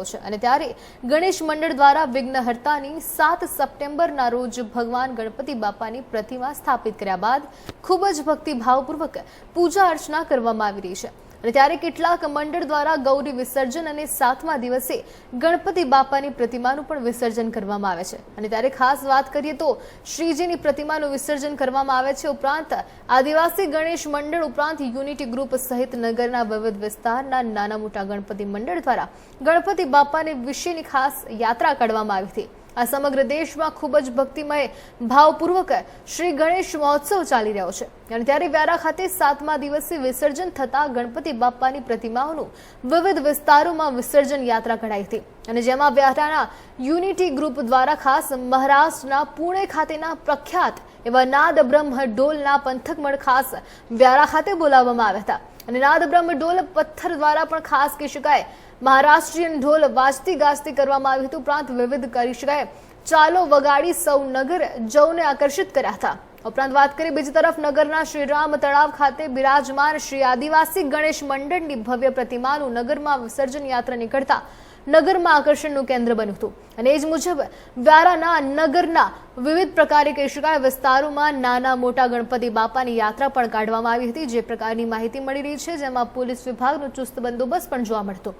રહ્યો છે અને ત્યારે ગણેશ મંડળ દ્વારા વિઘ્નહર્તાની સાત સપ્ટેમ્બરના રોજ ભગવાન ગણપતિ બાપાની પ્રતિમા સ્થાપિત કર્યા બાદ ખૂબ જ ભક્તિભાવપૂર્વક પૂજા અર્ચના કરવામાં આવી રહી છે. અને ત્યારે કેટલાક મંડળ દ્વારા ગૌરી વિસર્જન અને સાતમા દિવસે ગણપતિ બાપાની પ્રતિમાનું પણ વિસર્જન કરવામાં આવે છે. અને ત્યારે ખાસ વાત કરીએ તો શ્રીજીની પ્રતિમાનું વિસર્જન કરવામાં આવે છે ઉપરાંત આદિવાસી ગણેશ મંડળ ઉપરાંત યુનિટી ગ્રુપ સહિત નગરના વિવિધ વિસ્તારના નાના મોટા ગણપતિ મંડળ દ્વારા ગણપતિ બાપાને વિશેની ખાસ યાત્રા કાઢવામાં આવી હતી. આ સમગ્ર દેશમાં ખૂબ જ ભક્તિમય, ભાવપૂર્વક શ્રી ગણેશ મહોત્સવ ચાલી રહ્યો છે. અને ત્યારે વ્યારા ખાતે સાતમા દિવસે વિસર્જન થતા ગણપતિ બાપાની પ્રતિમાઓનું વિવિધ વિસ્તારોમાં વિસર્જન યાત્રા કઢાઈ હતી. અને જેમાં વ્યારાના યુનિટી ગ્રુપ દ્વારા ખાસ મહારાષ્ટ્રના પુણે ખાતેના પ્રખ્યાત એવા નાદ બ્રહ્મ ડોલના પંથકમળ ખાસ વ્યારા ખાતે બોલાવવામાં આવ્યા હતા. અને નાદ બ્રહ્મ ઢોલ પથ્થર દ્વારા પણ ખાસ કહી શકાય. મહારાષ્ટ્રીયન ઢોલ વાજતી ગાજતી કરવામાં આવ્યું હતું. ઉપરાંત વિવિધ કરી શકાય. ચાલો વગાડી સૌ નગર જૌને આકર્ષિત કર્યા હતા. ઉપરાંત વાત કરીએ બીજી તરફ નગરના શ્રીરામ તળાવ ખાતે બિરાજમાન શ્રી આદિવાસી ગણેશ મંડળની ભવ્ય પ્રતિમાનું નગરમાં વિસર્જન યાત્રા નીકળતા નગરમાં આકર્ષણનું કેન્દ્ર બન્યું હતું. અને એ જ મુજબ વ્યારાના નગરના વિવિધ પ્રકારે કહી શકાય વિસ્તારોમાં નાના મોટા ગણપતિ બાપાની યાત્રા પણ કાઢવામાં આવી હતી, જે પ્રકારની માહિતી મળી રહી છે, જેમાં પોલીસ વિભાગનો ચુસ્ત બંદોબસ્ત પણ જોવા મળતો.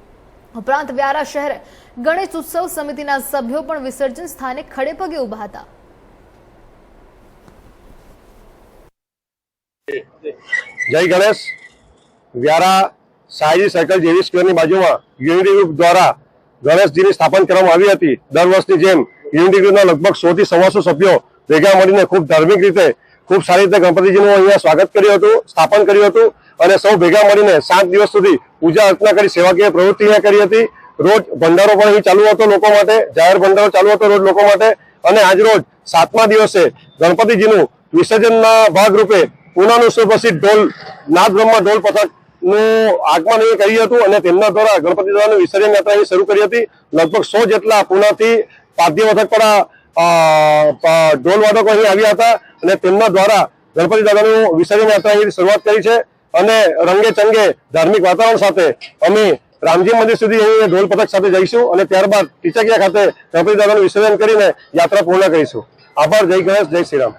ઉપરાંત વ્યારા શહેર ગણેશ ઉત્સવ સમિતિના સભ્યો પણ વિસર્જન સ્થાને ખડે પગે ઊભા હતા. જય ગણેશ. વ્યારા સાયજી સર્કલ જેવી સ્ક્વેરની બાજુમાં યુનિટી ગ્રુપ દ્વારા ગણેશજીની સ્થાપન કરવામાં આવી હતી. દર વર્ષની જેમ યુનિટી ગ્રુપના લગભગ સો થી સવાસો સભ્યો ભેગા મળીને ખૂબ ધાર્મિક રીતે ખૂબ સારી રીતે ગણપતિજીનું અહીંયા સ્વાગત કર્યું હતું, સ્થાપન કર્યું હતું અને સૌ ભેગા મળીને સાત દિવસ સુધી પૂજા અર્ચના કરી, સેવાકીય પ્રવૃત્તિ અહીંયા કરી હતી. રોજ ભંડારો પણ અહીં ચાલુ હતો લોકો માટે, જાહેર ભંડારો ચાલુ હતો રોજ લોકો માટે અને આજ રોજ સાતમા દિવસે ગણપતિજીનું વિસર્જનના ભાગરૂપે પૂનાનું સુપ્રસિદ્ધ ઢોલ નાદ બ્રહ્મા ઢોલ પથક નું આગમન એ કર્યું હતું અને તેમના દ્વારા ગણપતિ દાદાનું વિસર્જન યાત્રા એ શરૂ કરી હતી. લગભગ સો જેટલા પુનાથી પાદ્ય મથક પર ઢોલ વાદકો અહીં આવ્યા હતા અને તેમના દ્વારા ગણપતિ દાદાનું વિસર્જન યાત્રા અહીં શરૂઆત કરી છે અને રંગે ચંગે ધાર્મિક વાતાવરણ સાથે અમે રામજી મંદિર સુધી અહીં ઢોલ પથક સાથે જઈશું અને ત્યારબાદ ટીચકિયા ખાતે ગણપતિ દાદાનું વિસર્જન કરીને યાત્રા પૂર્ણ કરીશું. આભાર. જય ગણેશ, જય શ્રી રામ.